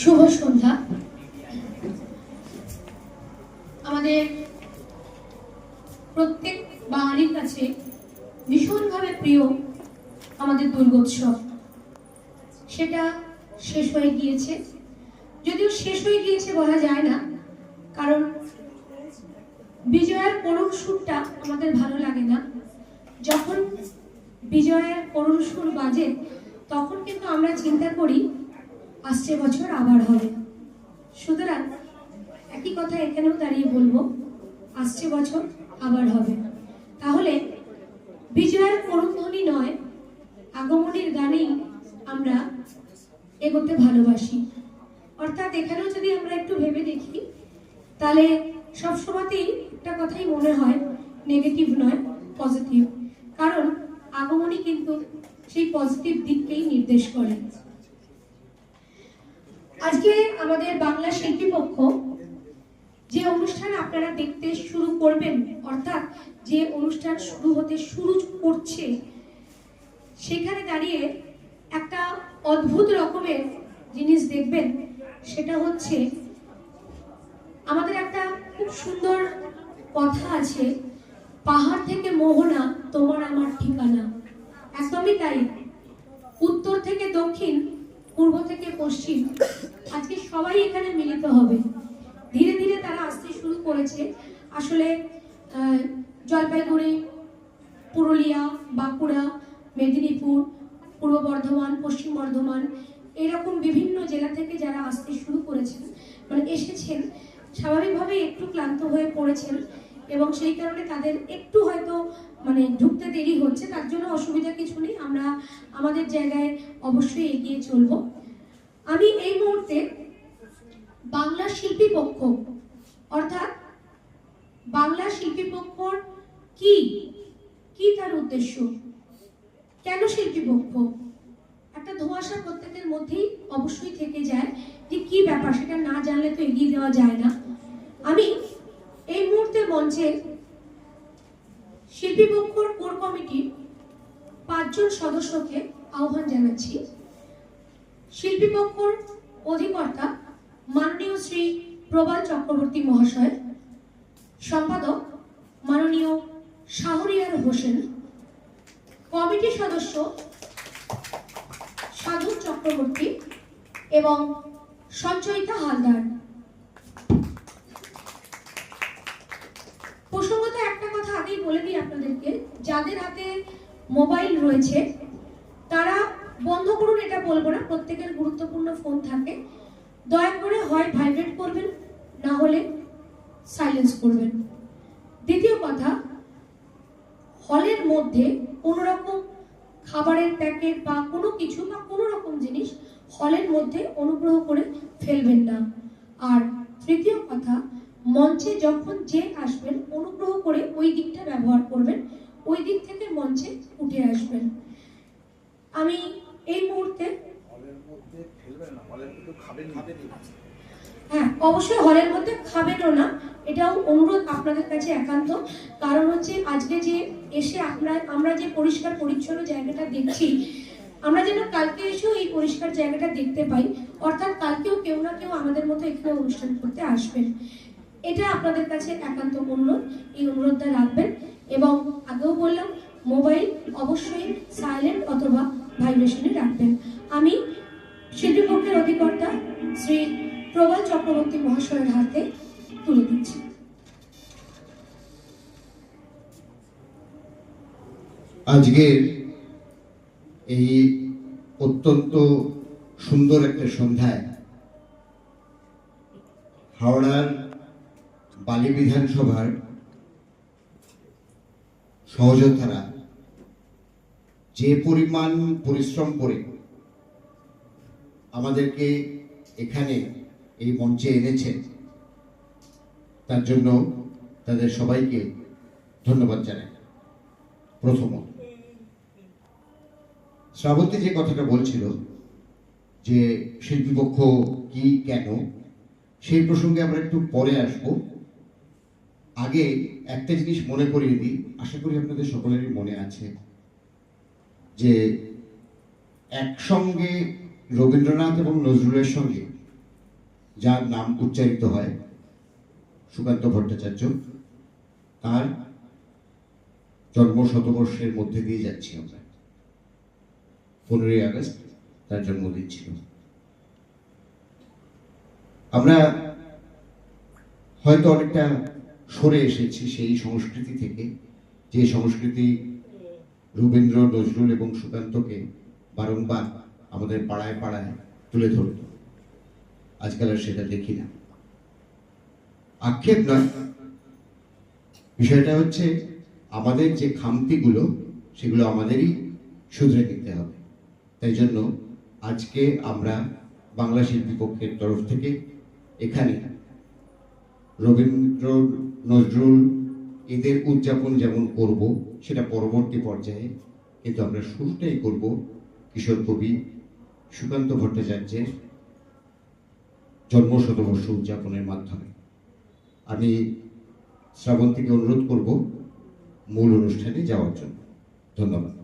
শুভ সন্ধ্যা। আমাদের প্রত্যেক বাঙালির কাছে ভীষণভাবে প্রিয় আমাদের দুর্গোৎসব। সেটা শেষ হয়ে গিয়েছে। যদিও শেষ হয়ে গিয়েছে বলা যায় না, কারণ বিজয়ের করুণ সুরটা আমাদের ভালো লাগে না। যখন বিজয়ের করুণ সুর বাজে, তখন কিন্তু আমরা চিন্তা করি আসছে বছর আবার হবে। সুতরাং একই কথা এখানেও দাঁড়িয়ে বলব আসছে বছর আবার হবে। তাহলে বিজয়ের করুণ ধ্বনি নয়, আগমনের গানেই আমরা এগোতে ভালোবাসি। অর্থাৎ এখানেও যদি আমরা একটু ভেবে দেখি, তাহলে সবসময়তেই একটা কথাই মনে হয় নেগেটিভ নয় পজিটিভ কারণ আগমনই কিন্তু সেই পজিটিভ দিককেই নির্দেশ করে। আজকে আমাদের বাংলা শিল্পী পক্ষ যে অনুষ্ঠান আপনারা দেখতে শুরু করবেন, অর্থাৎ যে অনুষ্ঠান শুরু হতে শুরু করছে, সেখানে দাঁড়িয়ে একটা অদ্ভুত রকমের জিনিস দেখবেন, সেটা হচ্ছে আমাদের একটা খুব সুন্দর কথা আছে, পাহাড় থেকে মোহনা, তোমার আমার ঠিকানা। একদমই তাই। উত্তর থেকে দক্ষিণ পূর্ব থেকে পশ্চিম, আজকে সবাই এখানে মিলিত হবে। ধীরে ধীরে তারা আসতে শুরু করেছে। আসলে জলপাইগুড়ি, পুরুলিয়া, বাঁকুড়া, মেদিনীপুর, পূর্ব বর্ধমান, পশ্চিম বর্ধমান, এরকম বিভিন্ন জেলা থেকে যারা আসতে শুরু করেছেন মানে এসেছেন স্বাভাবিকভাবে একটু ক্লান্ত হয়ে পড়েছেন। এবং সেই কারণে তাদের একটু হয়তো মানে ঢুকতে দেরি হচ্ছে, তার জন্য অসুবিধা কিছু নেই। আমরা আমাদের জায়গায় অবশ্যই এগিয়ে চলব। আমি এই মুহূর্তে বাংলা শিল্পী পক্ষ, অর্থাৎ বাংলা শিল্পী পক্ষর কি কি তার উদ্দেশ্য? কেন শিল্পী পক্ষ? একটা ধোঁয়াশা প্রত্যেকের মধ্যেই অবশ্যই থেকে যায় যে কি ব্যাপার, সেটা না জানলে তো এগিয়ে দেওয়া যায় না। আমি মুহূর্তে মঞ্চে শিল্পী পক্ষর কোর কমিটির পাঁচজন সদস্যকে আহ্বান জানাচ্ছি। শিল্পী পক্ষর অধিকর্তা মাননীয় শ্রী প্রবাল চক্রবর্তী মহাশয়, সম্পাদক মাননীয় শাহরিয়ার হোসেন, কমিটি সদস্য সাধু চক্রবর্তী এবং সঞ্চয়িতা হালদার। প্রসঙ্গত একটা কথা আগেই বলে দিই আপনাদেরকে, যাদের হাতে মোবাইল রয়েছে, তারা বন্ধ করুন, এটা বলব না, প্রত্যেকের গুরুত্বপূর্ণ ফোন থাকে। দয়া করে হয় ভাইব্রেট করবেন, না হলে সাইলেন্স করবেন। দ্বিতীয় কথা, হলের মধ্যে কোনো রকম খাবারের প্যাকেট বা কোনো কিছু বা কোনো রকম জিনিস হলের মধ্যে অনুগ্রহ করে ফেলবেন না। আর তৃতীয় কথা মঞ্চে যখন যে আসবেন অনুগ্রহ করে ওই দিকটা ব্যবহার করবেন। ওই দিক থেকে মঞ্চে উঠে আসবেন। আমি এই মুহূর্তে হ্যাঁ অবশ্যই হলের মধ্যে খাবেনও না। এটাও অনুরোধ আপনাদের কাছে একান্ত। কারণ হচ্ছে আজকে যে এসে আপনার আমরা যে পরিষ্কার পরিচ্ছন্ন জায়গাটা দেখছি আমরা যেন কালকে এসেও এই পরিষ্কার জায়গাটা দেখতে পাই। অর্থাৎ কালকেও কেউ না কেউ আমাদের মতো এখানে অনুষ্ঠান করতে আসবেন। এটা আপনাদের কাছে একান্ত অনুরোধ, এই অনুরোধটা রাখবেন। এবং আগেও বললাম, মোবাইল অবশ্যই সাইলেন্ট অথবা ভাইব্রেশনে রাখবেন। আমি শিল্পীপক্ষের অধিকর্তা শ্রী প্রবাল চক্রবর্তী মহাশয়ের হাতে তুলে দিচ্ছি। আজকের এই অত্যন্ত সুন্দর একটা সন্ধ্যায় হাওড়ার বালি বিধানসভার সহযোদ্ধারা যে পরিমাণ পরিশ্রম করে আমাদেরকে এখানে এই মঞ্চে এনেছেন, তার জন্য তাদের সবাইকে ধন্যবাদ জানাই। প্রথমত, শ্রাবন্তী যে কথাটা বলছিল যে শিল্পীপক্ষ কি, কেন, সেই প্রসঙ্গে আমরা একটু পরে আসব। আগে একটা জিনিস মনে করিয়ে দিই, আশা করি আপনাদের সকলেরই মনে আছে, যে একসঙ্গে রবীন্দ্রনাথ এবং নজরুলের সঙ্গে, যার নাম উচ্চারিত হয় সুকান্ত ভট্টাচার্য, তার জন্ম শতবর্ষের মধ্যে দিয়ে যাচ্ছি আমরা। পনেরোই আগস্ট তার জন্মদিন ছিল। আমরা হয়তো অনেকটা সরে এসেছি সেই সংস্কৃতি থেকে, যে সংস্কৃতি রবীন্দ্র, নজরুল এবং সুকান্তকে বারংবার আমাদের পাড়ায় পাড়ায় তুলে ধরত। আজকাল আর সেটা দেখি না। আক্ষেপ নয়। বিষয়টা হচ্ছে আমাদের যে খামতিগুলো, সেগুলো আমাদেরই শুধরে নিতে হবে। তাই জন্য আজকে আমরা বাংলা শিল্পী পক্ষের তরফ থেকে এখানে রবীন্দ্র নজরুল ঈদের উদযাপন যেমন করব, সেটা পরবর্তী পর্যায়ে, কিন্তু আমরা শুরুটাই করব কিশোর কবি সুকান্ত ভট্টাচার্যের জন্ম শতবর্ষ উদযাপনের মাধ্যমে। আমি শ্রাবন্তীকে অনুরোধ করব মূল অনুষ্ঠানে যাওয়ার জন্য। ধন্যবাদ।